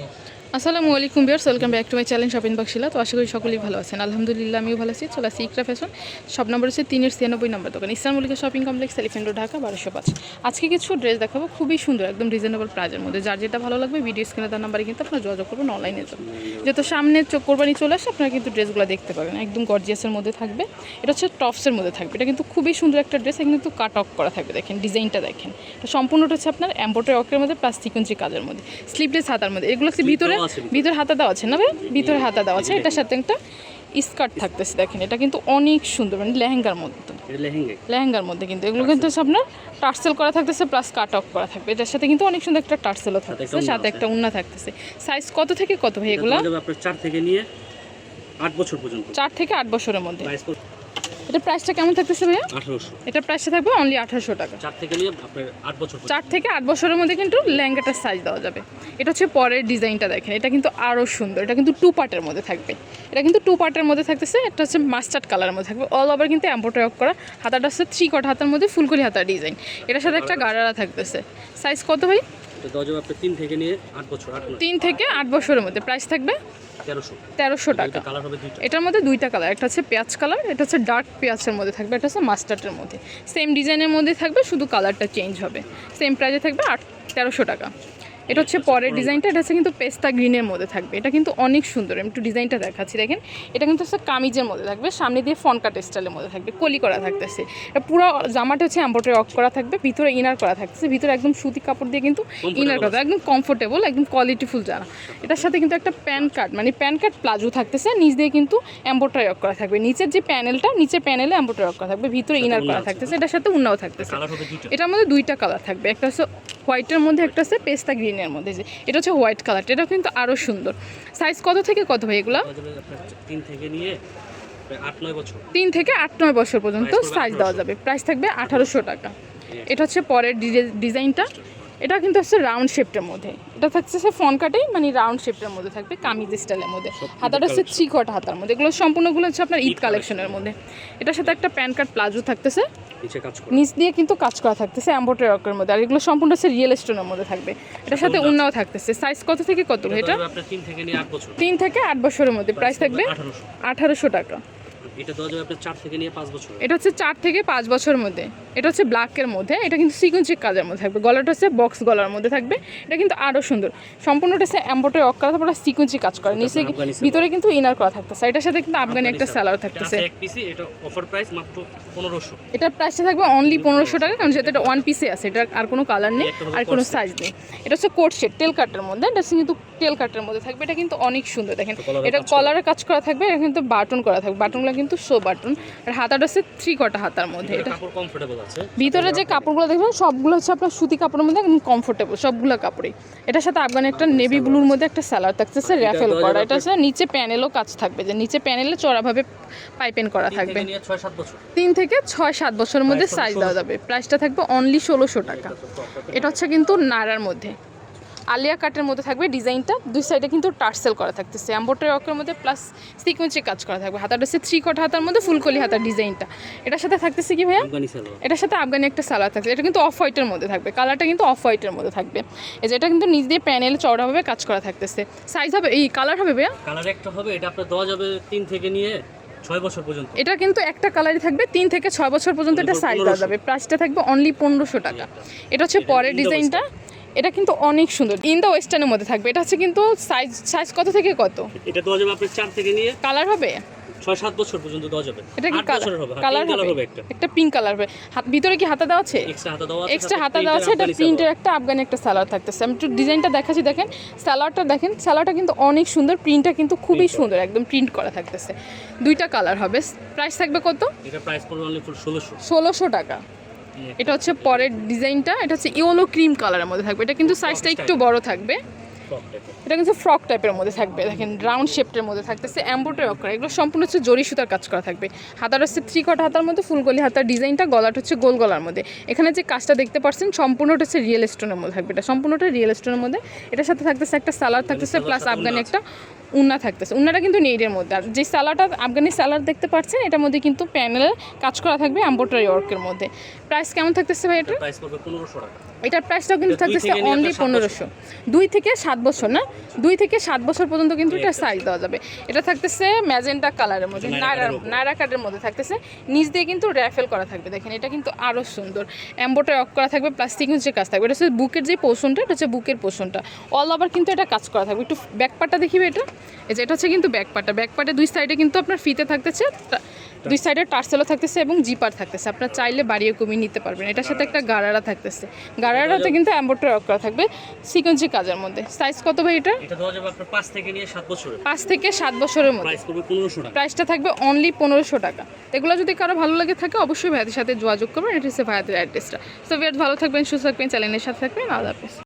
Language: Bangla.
Yeah. আসসালামু আলাইকুম viewers welcome back to my channel shopping বক্সিলা তো আশা করি সকলেই ভালো আছেন। আলহামদুলিল্লাহ আমিও ভালো আছি। চলে আসি ইকরা ফ্যাশন সব নম্বর হচ্ছে তিনের ছিয়ানব্বই নম্বর দোকান। ইসলাম মল্লিকা শপিং কমপ্লেক্স এলিফেন্ট রোড ঢাকা বারোশো পাঁচ। আজকে কিছু ড্রেস দেখাবো খুবই সুন্দর একদম রিজনেবল প্রাইজের মধ্যে। যার যেটা ভালো লাগবে ভিডিও স্ক্রিনে তার নাম্বারে কিন্তু আপনারা যোগাযোগ করবেন অনলাইনে জন্য। যেহেতু সামনে চোখ কোরবানি চলে আসে আপনারা কিন্তু ড্রেসগুলো দেখতে পাবেন। একদম গর্জিয়াসের মধ্যে থাকবে। এটা হচ্ছে টপসের মধ্যে থাকবে। এটা কিন্তু খুবই সুন্দর একটা ড্রেস এখানে কিন্তু কাট অফ করা থাকবে। দেখেন ডিজাইনটা দেখেন। সম্পূর্ণটা হচ্ছে আপনার এম্বোটারি অকের মধ্যে প্লাস সিকুয়েন্সি কাজের মধ্যে। স্লিপলেস হাতার মধ্যে। এগুলো হচ্ছে ভিতরে ভিতরে। হাতা দেওয়া আছে না ভাই? ভিতরে হাতা দেওয়া আছে। এটার সাথে একটা স্কার্ট থাকতেছে দেখেন। এটা কিন্তু অনেক সুন্দর মানে লেহেঙ্গার মধ্যে। এটা লেহেঙ্গার মধ্যে কিন্তু। এগুলো কিন্তু হচ্ছে আপনার টার্সেল করা থাকতেছে প্লাস কাট অফ করা থাকবে। এটার সাথে কিন্তু অনেক সুন্দর একটা টার্সেলও থাকতেছে সাথে একটা উন্না থাকতেছে। সাইজ কত থেকে কত ভাই এগুলো? চার থেকে নিয়ে আট বছর পর্যন্ত। চার থেকে আট বছরের মধ্যে। এটা প্রাইসটা কেমন থাকতেছে ভাইয়া? আঠারোশো। এটা প্রাইসটা থাকবে অনলি আঠারোশো টাকা। চার থেকে নিয়ে আপনার আট বছর চার থেকে আট বছরের মধ্যে কিন্তু লেহেঙ্গাটার সাইজ দেওয়া যাবে। এটা হচ্ছে পরের ডিজাইনটা দেখেন। এটা কিন্তু আরও সুন্দর। এটা কিন্তু টু পার্টের মধ্যে থাকবে। এটা কিন্তু টু পার্টের মধ্যে থাকতেছে। এটা হচ্ছে মাস্টার্ড কালারের মধ্যে থাকবে। অল ওভার কিন্তু ওয়ার্ক করা। হাতাটা হচ্ছে থ্রি কট হাতার মধ্যে ফুলকলি হাতার ডিজাইন এটার সাথে একটা গাড়ারা থাকতেছে। সাইজ কত ভাই? যাবে আপনার তিন থেকে নিয়ে আট বছর তিন থেকে আট বছরের মধ্যে। প্রাইস থাকবে? তেরোশো। টাকা। এটার মধ্যে দুইটা কালার একটা হচ্ছে পেঁয়াজ কালার এটা হচ্ছে ডার্ক পেঁয়াজের মধ্যে থাকবে এটা হচ্ছে মাস্টার্ডের মধ্যে। সেম ডিজাইনের মধ্যে থাকবে শুধু কালারটা চেঞ্জ হবে। সেম প্রাইসে থাকবে আট তেরোশো টাকা। এটা হচ্ছে পরের ডিজাইনটা এটা হচ্ছে কিন্তু পেস্তা গ্রিনের মধ্যে থাকবে। এটা কিন্তু অনেক সুন্দর আমি একটু ডিজাইনটা দেখাচ্ছি দেখেন। এটা কিন্তু হচ্ছে কামিজের মধ্যে থাকবে সামনে দিয়ে ফনকাট স্টাইলের মধ্যে থাকবে কলি করা থাকতেছে। এটা পুরো জামাটা হচ্ছে এম্ব্রয়ডারি অফ করা থাকবে ভিতরে ইনার করা থাকতেছে ভিতরে একদম সুতি কাপড় দিয়ে কিন্তু ইনার করা থাকবে, একদম কমফোর্টেবল একদম কোয়ালিটিফুল জানা এটার সাথে কিন্তু একটা প্যান কার্ড মানে প্যান কার্ড প্লাজো থাকতেছে নিচ দিয়ে কিন্তু এম্ব্রয়ডারি অফ করা থাকবে। নিচের যে প্যানেলটা নিচের প্যানেলে এম্ব্রয়ডারি অফ করা থাকবে ভিতরে ইনার করা থাকতেছে এটার সাথে উন্নাও থাকতেছে। এটার মধ্যে দুইটা কালার থাকবে একটা হচ্ছে হোয়াইটের মধ্যে একটা হচ্ছে পেস্তা গ্রিনের মধ্যে যে এটা হচ্ছে হোয়াইট কালারটা এটা কিন্তু আরও সুন্দর। সাইজ কত থেকে কত ভাই এগুলো? তিন থেকে নিয়ে আট নয় বছর। তিন থেকে আট নয় বছর পর্যন্ত সাইজ দেওয়া যাবে। প্রাইস থাকবে আঠারোশো টাকা। এটা হচ্ছে পরের ডিজে- ডিজাইনটা। এটা কিন্তু হচ্ছে রাউন্ড শেপটার মধ্যে। এটা থাকছে সে ফন কাটেই মানে রাউন্ড শেপটার মধ্যে থাকবে কামিজ স্টাইলের মধ্যে। হাতাটা হচ্ছে থ্রি কট হাতার মধ্যে। এগুলো সম্পূর্ণগুলো হচ্ছে আপনার ঈদ কালেকশনের মধ্যে। এটার সাথে একটা প্যান কার্ড প্লাজো থাকতেছে। নিচে দিয়ে কিন্তু কাজ করা থাকতেছে এম্বোটারি ওয়ার্কের মধ্যে। আর এগুলো সম্পূর্ণ হচ্ছে রিয়েল স্টোনের মধ্যে থাকবে। এটার সাথে উন্নাও থাকতেছে। সাইজ কত থেকে কত? এটা তিন থেকে আট বছরের মধ্যে। প্রাইস থাকবে আঠারোশো টাকা। এটা দেওয়া যাবে আপনার চার থেকে নিয়ে পাঁচ বছর। এটা হচ্ছে চার থেকে পাঁচ বছরের মধ্যে। এটা হচ্ছে ব্ল্যাকের মধ্যে। এটা কিন্তু সিকুয়েন্সিক কাজের মধ্যে থাকবে। গলাটা হচ্ছে বক্স গলার মধ্যে থাকবে। এটা কিন্তু আরও সুন্দর। সম্পূর্ণটা হচ্ছে এম্বোটারি অক করা তারপরে সিকুয়েন্সি কাজ করে। নিচে ভিতরে কিন্তু ইনার করা থাকতেছে এটার সাথে কিন্তু আফগানি একটা স্যালার থাকতেছে। এক পিসি এটা অফার প্রাইস মাত্র পনেরোশো। এটার প্রাইসটা থাকবে অনলি পনেরোশো টাকা কারণ যেহেতু এটা ওয়ান পিসে আছে এটা আর কোনো কালার নেই আর কোনো সাইজ নেই। এটা হচ্ছে কোট সেট টেল কাটের মধ্যে। এটা কিন্তু টেল কাটের মধ্যে থাকবে। এটা কিন্তু অনেক সুন্দর দেখেন। এটা কাজ করা। কলারে কাজ করা থাকবে এটা কিন্তু বাটন করা থাকবে। বাটনগুলো কিন্তু শো বাটন আর হাতাটা হচ্ছে থ্রি কটা হাতার মধ্যে। এটা এটা কমফোর্টেবল আছে। ভিতরে যে কাপড়গুলো দেখবেন সবগুলো হচ্ছে আপনার সুতি কাপড়ের মধ্যে একদম কমফোর্টেবল সবগুলো কাপড়ই। এটার সাথে আফগানি একটা নেভি ব্লুর মধ্যে একটা স্যালার থাকতেছে র্যাফেল করা। এটা হচ্ছে নিচে প্যানেলও কাজ থাকবে যে নিচে প্যানেলে চড়াভাবে পাইপেন করা থাকবে। তিন থেকে ছয় সাত বছরের মধ্যে সাইজ দেওয়া যাবে। প্রাইসটা থাকবে অনলি ষোলোশো টাকা। এটা হচ্ছে কিন্তু নাড়ার মধ্যে। আলিয়া কাটের মধ্যে থাকবে ডিজাইনটা। দুই সাইডে কিন্তু টার্সেল করা থাকতেছে। অ্যাম্বোটারি ওয়ার্কের মধ্যে প্লাস সিকুয়েন্সে কাজ করা থাকবে। হাতাটা হচ্ছে থ্রি কট হাতার মধ্যে ফুলকলি হাতার ডিজাইনটা। এটার সাথে থাকতেছে কি ভাইয়া? এটার সাথে আফগানি একটা সালাদ থাকবে এটা কিন্তু অফ হোয়াইটের মধ্যে থাকবে। কালারটা কিন্তু অফ হোয়াইটের মধ্যে থাকবে। এই যে এটা কিন্তু নিচ দিয়ে প্যানেল চওড়াভাবে কাজ করা থাকতেছে। সাইজ হবে এই কালার হবে ভাইয়া? কালার একটা হবে এটা আপনার দেওয়া যাবে তিন থেকে নিয়ে ছয় বছর পর্যন্ত। এটা কিন্তু একটা কালারই থাকবে। তিন থেকে ছয় বছর পর্যন্ত এটা সাইজ দেওয়া যাবে। প্রাইসটা থাকবে অনলি পনেরোশো টাকা। এটা হচ্ছে পরের ডিজাইনটা এটা কিন্তু অনেক সুন্দর। ইন দ্য ওয়েস্টার্নের মধ্যে থাকবে। এটা হচ্ছে কিন্তু সাইজ সাইজ কত থেকে কত? এটা দেওয়া যাবে আপনার চার থেকে নিয়ে কালার হবে? ছয় সাত বছর পর্যন্ত দেওয়া যাবে। এটা কি কালার হবে। কালার কালার হবে। একটা। একটা পিঙ্ক কালার হবে। হাত ভিতরে কি হাতা দেওয়া আছে? এক্সট্রা হাতা দেওয়া আছে এক্সট্রা হাতা দেওয়া আছে। এটা প্রিন্টের একটা আফগানি একটা সালোয়ার থাকতেছে। আমি একটু ডিজাইনটা দেখাচ্ছি দেখেন। সালোয়ারটা দেখেন সালোয়ারটা কিন্তু অনেক সুন্দর। প্রিন্টটা কিন্তু খুবই সুন্দর একদম প্রিন্ট করা থাকতেছে। দুইটা কালার হবে। প্রাইস থাকবে কত? এটা প্রাইস পড়বে অনলি ফুল ষোলোশো। ষোলোশো টাকা। এটা হচ্ছে পরের ডিজাইনটা এটা হচ্ছে ইয়েলো ক্রিম কালারের মধ্যে থাকবে। এটা কিন্তু সাইজটা একটু বড় থাকবে। এটা কিন্তু ফ্রক টাইপের মধ্যে থাকবে। দেখেন রাউন্ড শেপটের মধ্যে থাকতেছে অ্যাম্বোটারি করা। এগুলো সম্পূর্ণ হচ্ছে জরি সুতার কাজ করা থাকবে। হাতার হচ্ছে থ্রি কট হাতার মধ্যে ফুলগলি হাতার ডিজাইনটা গলাটা হচ্ছে গোল গলার মধ্যে। এখানে যে কাজটা দেখতে পাচ্ছেন সম্পূর্ণটা হচ্ছে রিয়েল স্টোনের মধ্যে থাকবে। এটা সম্পূর্ণটা রিয়েল স্টোনের মধ্যে। এটার সাথে থাকতেছে একটা সালার থাকতেছে প্লাস আফগানি একটা উন্না থাকতেছে। উন্নাটা কিন্তু নেইডের মধ্যে। আর যে স্যালাডটা আফগানি স্যালাড দেখতে পাচ্ছেন এটার মধ্যে কিন্তু প্যানেলের কাজ করা থাকবে এম্বোটারি ওয়ার্কের মধ্যে। প্রাইস কেমন থাকতেছে ভাই এটা এটার প্রাইসটাও কিন্তু থাকতেছে থেকে অনলি পনেরোশো। দুই থেকে সাত বছর না? দুই থেকে সাত বছর পর্যন্ত কিন্তু এটা সাইজ দেওয়া যাবে। এটা থাকতেছে ম্যাজেন্টা কালারের মধ্যে নায়রা নায়রা কাটের মধ্যে থাকতেছে। নিচ দিয়ে কিন্তু র্যাফেল করা থাকবে। দেখেন এটা কিন্তু আরও সুন্দর। অ্যাম্বোটার অক করা থাকবে প্লাস্টিক যে কাজ থাকবে। এটা হচ্ছে বুকের যে পোষণটা এটা হচ্ছে বুকের পোষণটা অল ওভার কিন্তু এটা কাজ করা থাকবে। একটু ব্যাক পার্টটা দেখিবে এটা। এই যে এটা হচ্ছে কিন্তু ব্যাক পার্টটা ব্যাক পার্টে দুই সাইডে কিন্তু আপনার ফিতে থাকতেছে দুই সাইডে টার্সেলও থাকতেছে এবং জিপার থাকতেছে। আপনার চাইলে বাড়িয়ে কমিয়ে নিতে পারবেন। এটার সাথে একটা গারারা থাকতেছে। গারারাতে কিন্তু অ্যাম্বোটার অক করা থাকবে সিকোয়েন্সি কাজের মধ্যে। সাইজ কত ভাই এটা? এটা দেওয়া যাবে আপনার পাঁচ থেকে নিয়ে সাত বছরের। পাঁচ থেকে সাত বছরের মধ্যে। প্রাইসটা থাকবে অনলি পনেরোশো টাকা। এগুলো যদি কারও ভালো লাগে থাকে অবশ্যই ভাইয়াদের সাথে যোগাযোগ করবেন। এটা হচ্ছে ভাইয়াদের অ্যাড্রেসটা তো ভাইয়াদ ভালো থাকবেন সুস্থ থাকবেন চ্যানেলের সাথে থাকবেন। আল্লাহ হাফেজ।